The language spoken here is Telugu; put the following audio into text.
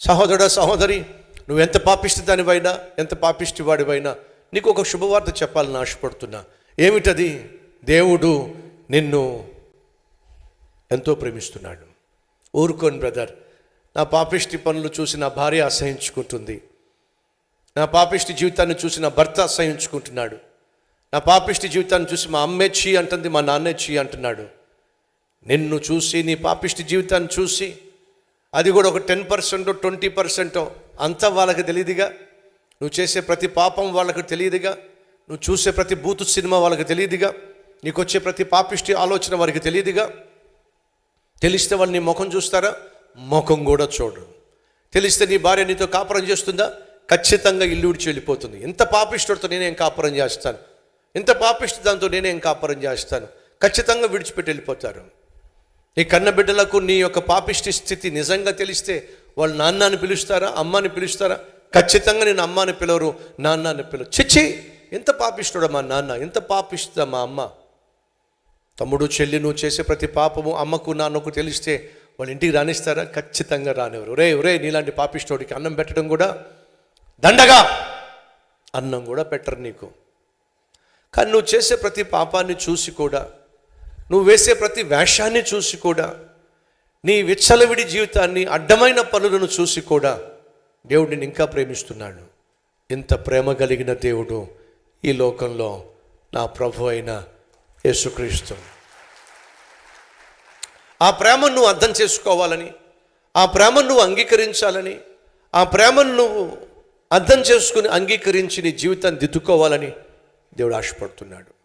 సహోదరుడా సహోదరి నువ్వు ఎంత పాపిష్టి దానివైనా ఎంత పాపిష్టి వాడివైనా నీకు ఒక శుభవార్త చెప్పాలని ఆశపడుతున్నా ఏమిటది? దేవుడు నిన్ను ఎంతో ప్రేమిస్తున్నాడు. ఊరుకోని బ్రదర్. నా పాపిష్టి పనులు చూసి నా భార్య అసహించుకుంటుంది. నా పాపిష్టి జీవితాన్ని చూసి నా భర్త అసహించుకుంటున్నాడు. నా పాపిష్టి జీవితాన్ని చూసి మా అమ్మే చీ అంటుంది మా నాన్నే చీ అంటున్నాడు. నిన్ను చూసి నీ పాపిష్టి జీవితాన్ని చూసి అది కూడా ఒక టెన్ పర్సెంట్ ట్వంటీ పర్సెంట్. అంతా వాళ్ళకి తెలియదుగా నువ్వు చేసే ప్రతి పాపం వాళ్ళకి తెలియదుగా నువ్వు చూసే ప్రతి బూతు సినిమా వాళ్ళకి తెలియదుగా నీకు వచ్చే ప్రతి పాపిష్టి ఆలోచన వారికి తెలియదుగా తెలిస్తే వాళ్ళు నీ ముఖం చూస్తారా? ముఖం కూడా చూడు తెలిస్తే నీ భార్య నీతో కాపురం చేస్తుందా? ఖచ్చితంగా ఇల్లు విడిచి వెళ్ళిపోతుంది. ఇంత పాపిష్టితో నేనేం కాపురం చేస్తాను? ఇంత పాపిష్టి దాంతో నేనేం కాపురం చేస్తాను? ఖచ్చితంగా విడిచిపెట్టి వెళ్ళిపోతారు. నీ కన్న బిడ్డలకు నీ యొక్క పాపిష్టి స్థితి నిజంగా తెలిస్తే వాళ్ళు నాన్న అని పిలుస్తారా అమ్మని పిలుస్తారా? ఖచ్చితంగా నేను అమ్మని పిలవరు నాన్న అని పిలవరు. చిచ్చి ఎంత పాపిస్తుడా మా నాన్న ఎంత పాపిస్తుందా మా అమ్మ? తమ్ముడు చెల్లి నువ్వు చేసే ప్రతి పాపము అమ్మకు నాన్నకు తెలిస్తే వాళ్ళ ఇంటికి రానిస్తారా? ఖచ్చితంగా రానివ్వరు. రే రే నీలాంటి పాపిష్టోడికి అన్నం పెట్టడం కూడా దండగా. అన్నం కూడా పెట్టరు నీకు. కానీ నువ్వు చేసే ప్రతి పాపాన్ని చూసి కూడా నువ్వు వేసే ప్రతి వేషాన్ని చూసి కూడా నీ విచ్చలవిడి జీవితాన్ని అడ్డమైన పనులను చూసి కూడా దేవుడిని ఇంకా ప్రేమిస్తున్నాడు. ఇంత ప్రేమ కలిగిన దేవుడు ఈ లోకంలో నా ప్రభు అయిన యేసుక్రీస్తు. ఆ ప్రేమను నువ్వు అర్థం చేసుకోవాలని ఆ ప్రేమను నువ్వు అంగీకరించాలని ఆ ప్రేమను నువ్వు అర్థం చేసుకుని అంగీకరించి నీ జీవితాన్ని దిద్దుకోవాలని దేవుడు ఆశపడుతున్నాడు.